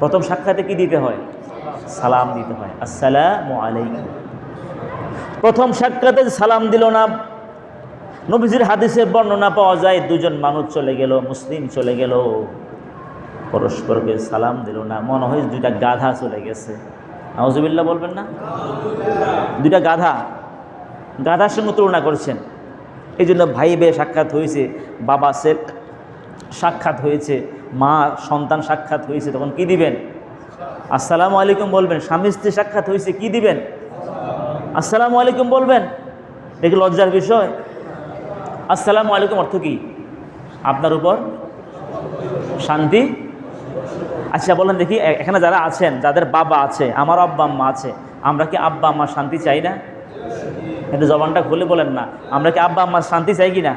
প্রথম সাক্ষাতে কি দিতে হয়? সালাম দিতে হয়। আসসালামু আলাইকুম। প্রথম সাক্ষাতে সালাম দিল না। নবীজির হাদিসের বর্ণনা পাওয়া যায়, দুজন মানুষ চলে গেল, মুসলিম চলে গেল। পরস্পরকে সালাম দিল না। মনে হয় দুইটা গাধা চলে গেছে। নওয়াজবিল্লা বলবেন না? দুইটা গাধা। গাধার সঙ্গে তুলনা করছেন। এই জন্য ভাই সাক্ষাৎ হয়েছে, বাবা শেখ সাক্ষাৎ হয়েছে। মা সন্তান সাক্ষাৎ হয়েছে, তখন কি দিবেন? আসসালামু আলাইকুম বলবেন, স্বামী স্ত্রী সাক্ষাৎ হয়েছে, কি দিবেন? আসসালামু আলাইকুম বলবেন? দেখি লজ্জার বিষয়। আসসালামু আলাইকুম অর্থ কি? আপনার উপর শান্তি? আচ্ছা বলেন দেখি এখানে যারা আছেন, যাদের বাবা আছে, আমার আব্বা আম্মা আছে, আমরা কি আব্বা আম্মার শান্তি চাই না? কিন্তু জবানটা খুলে বলেন না, আমরা কি আব্বা আম্মার শান্তি চাই কি না?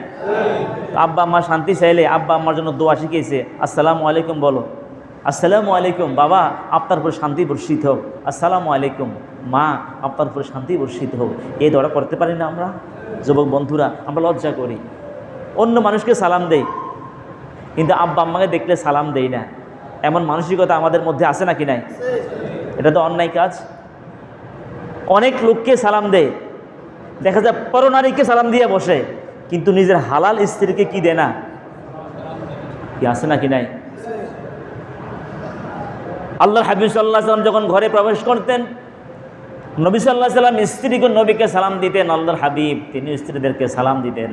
আব্বা আম্মার শান্তি চাইলে আব্বা আম্মার জন্য দোয়া শিখিয়েছে। আসসালামু আলাইকুম বলো। আসসালামু আলাইকুম, বাবা, আপনার উপর শান্তি বর্ষিত হোক। আসসালামু আলাইকুম, মা, আপনার উপর শান্তি বর্ষিত হোক। এই দোয়া করতে পারি না আমরা? যুবক বন্ধুরা, আমরা লজ্জা করি। অন্য মানুষকে সালাম দেই, কিন্তু আব্বা আম্মাকে দেখলে সালাম দেই না। এমন মানসিকতা আমাদের মধ্যে আছে নাকি নাই? এটা তো অন্যায় কাজ। অনেক লোককে সালাম দেয়। দেখা যায় পরনারীকে সালাম দিয়ে বসে। কিন্তু নিজের হালাল স্ত্রীকে কি দেয় না? কি আছে নাকি নাই? আল্লাহ হাবিব সাল্লাহ সাল্লাম যখন ঘরে প্রবেশ করতেন, নবী সাল্লাহ সাল্লাম স্ত্রীকে নবীকে সালাম দিতেন, আল্লাহর হাবিব তিনি স্ত্রীদেরকে সালাম দিতেন।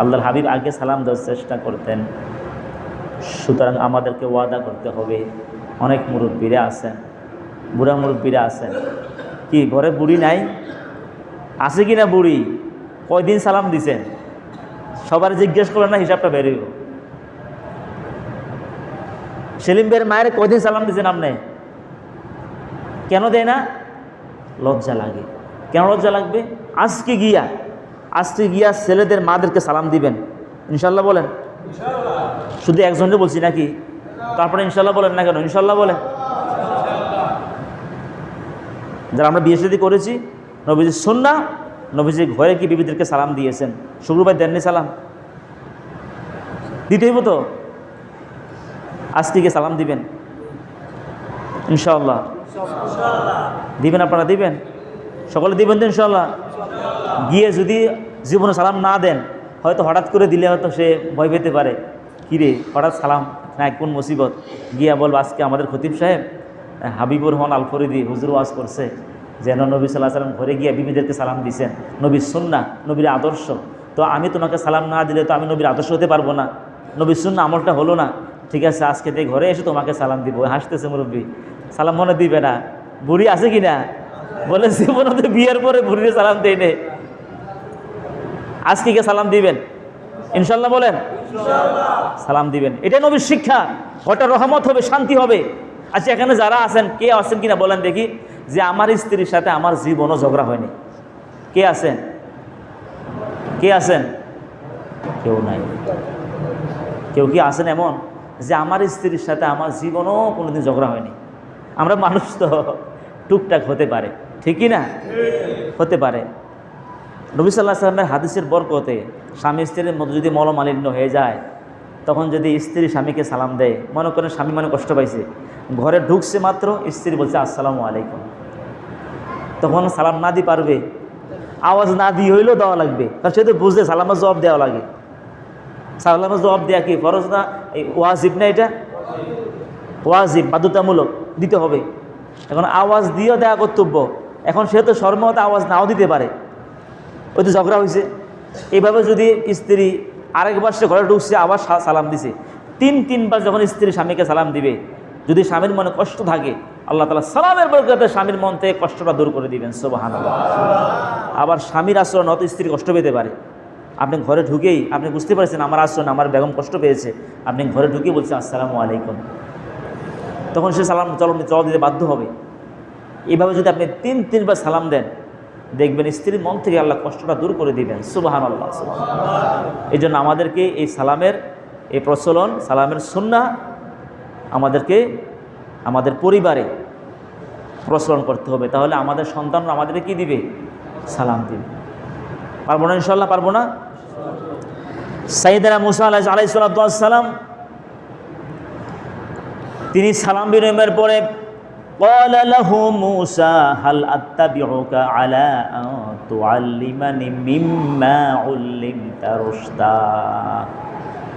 আল্লাহর হাবিব আগে সালাম দেওয়ার চেষ্টা করতেন। সুতরাং আমাদেরকে ওয়াদা করতে হবে। অনেক মুরব্বীরা আছেন, বুড়া মুরব্বীরা আছেন। কি, ঘরে বুড়ি নাই? আছে কি না বুড়ি? কয়দিন সালাম দিছেন? সবার জিজ্ঞেস করলেন না হিসাবটা বেরিয়ে সেলিম বের মায়ের কয়দিন সালাম দিছেন আপনি? কেন দেয় না? লজ্জা লাগে। কেন লজ্জা লাগবে? আজকে গিয়া আজকে গিয়া ছেলেদের মাদেরকে সালাম দিবেন। ইনশাল্লাহ বলেন। শুধু একজনকে বলছি নাকি? তারপরে ইনশাল্লাহ বলেন না কেন? ইনশাল্লাহ বলেন। যারা আমরা বিয়ে শাদী করেছি নবীজি সন্না নবীজি ঘরে কি বিবিদেরকে সালাম দিয়েছেন? শুক্রবার দেননি সালাম। দিতে হইব তো আজকে সালাম দিবেন। ইনশাল্লাহ দিবেন আপনারা, দিবেন? সকলে দিবেন তো ইনশাল্লাহ গিয়ে যদি জীবনে সালাম না দেন, হয়তো হঠাৎ করে দিলে হয়তো সে ভয় পেতে পারে। কিরে হঠাৎ সালাম? না, কোন মুসিবত? গিয়া বলব, আজকে আমাদের খতিব সাহেব, হাবিবুর রহমান আল ফরিদি হুজুর ওয়াজ করছে। যেন নবী সাল্লাহ সাল্লাম ঘরে গিয়ে বিবিদেরকে সালাম দিছেন। নবীর সুন্না নবীর আদর্শ। তো আমি তোমাকে সালাম না দিলে তো আমি নবীর আদর্শ হতে পারব না। নবীর সুন্না আমলটা হলো না। ঠিক আছে আজকে থেকে ঘরে এসে তোমাকে সালাম দিব। হাসতেছে মুরব্বী সালাম মনে দিবে না। বুড়ি আছে কি না? বলে জীবনে বিয়ের পরে বুড়িরে সালাম দেয় নে আজকে কে সালাম দিবেন? ইনশাল্লাহ বলেন। সালাম দিবেন। এটাই নবীর শিক্ষা। ওটা রহমত হবে শান্তি হবে। আচ্ছা এখানে যারা আছেন কে আছেন কিনা বলেন দেখি। যে আমার স্ত্রীর সাথে আমার জীবনও ঝগড়া হয়নি। কে আছেন? কে আছেন? কেউ নাই। কেউ কি আছেন এমন? যে আমার স্ত্রীর সাথে আমার জীবনও কোনোদিন ঝগড়া হয়নি। আমরা মানুষ তো টুকটাক হতে পারে। ঠিকই না? হতে পারে। নবী সাল্লাহ সাল্লামের হাদিসের বরকতে স্বামী স্ত্রীর মধ্যে যদি মলমালিন্য হয়ে যায়, তখন যদি স্ত্রী স্বামীকে সালাম দেয়, মনে করেন স্বামী মনে কষ্ট পাইছে। ঘরে ঢুকছে মাত্র, স্ত্রী বলছে, আসসালামু আলাইকুম। তখন সালাম না দিয়ে পারবে। আওয়াজ না দিয়ে হইলেও দেওয়া লাগবে। কারণ সে তো বুঝলে সালামের জবাব দেওয়া লাগে। সালামের জবাব দেওয়া কি? ফরজ না? এই ওয়াজিব না এটা? ওয়াজিব, বাধ্যতামূলক। দিতে হবে। এখন আওয়াজ দিয়েও দেওয়া কর্তব্য। এখন সে তো সর্বমত আওয়াজ নাও দিতে পারে। ওই তো ঝগড়া হয়েছে এইভাবে যদি স্ত্রী আরেকবার সে ঘরে ঢুকছে, আবার সালাম দিছে। তিন তিনবার যখন স্ত্রী স্বামীকে সালাম দিবে, যদি স্বামীর মনে কষ্ট থাকে আল্লাহ তালা সালামের বরকতে স্বামীর মন থেকে কষ্টটা দূর করে দিবেন সোবাহান আবার স্বামীর আচরণ হয়তো স্ত্রী কষ্ট পেতে পারে। আপনি ঘরে ঢুকেই, আপনি বুঝতে পারছেন আমার আচরণ আমার বেগম কষ্ট পেয়েছে। আপনি ঘরে ঢুকেই বলছেন, আসসালামু আলাইকুম। তখন সে সালাম জবাব জবাব দিতে বাধ্য হবে। এইভাবে যদি আপনি তিন, তিনবার সালাম দেন, দেখবেন স্ত্রীর মন থেকে আল্লাহ কষ্টটা দূর করে দিবেন সুবাহান আল্লাহ এই জন্য আমাদেরকে এই সালামের, এই প্রচলন, সালামের সুন্না আমাদেরকে আমাদের পরিবারে প্রচলন করতে হবে তাহলে আমাদের সন্তানরা আমাদেরকে কি দিবে সালাম দিবে পারবো না ইনশাল্লাহ পারবো না সাইদানা মুসা আলাহ আলাইসালাম তিনি সালাম বিনিময়ের পরে قال له موسى هل أتبعك على أن تعلمني مما علمت رشدا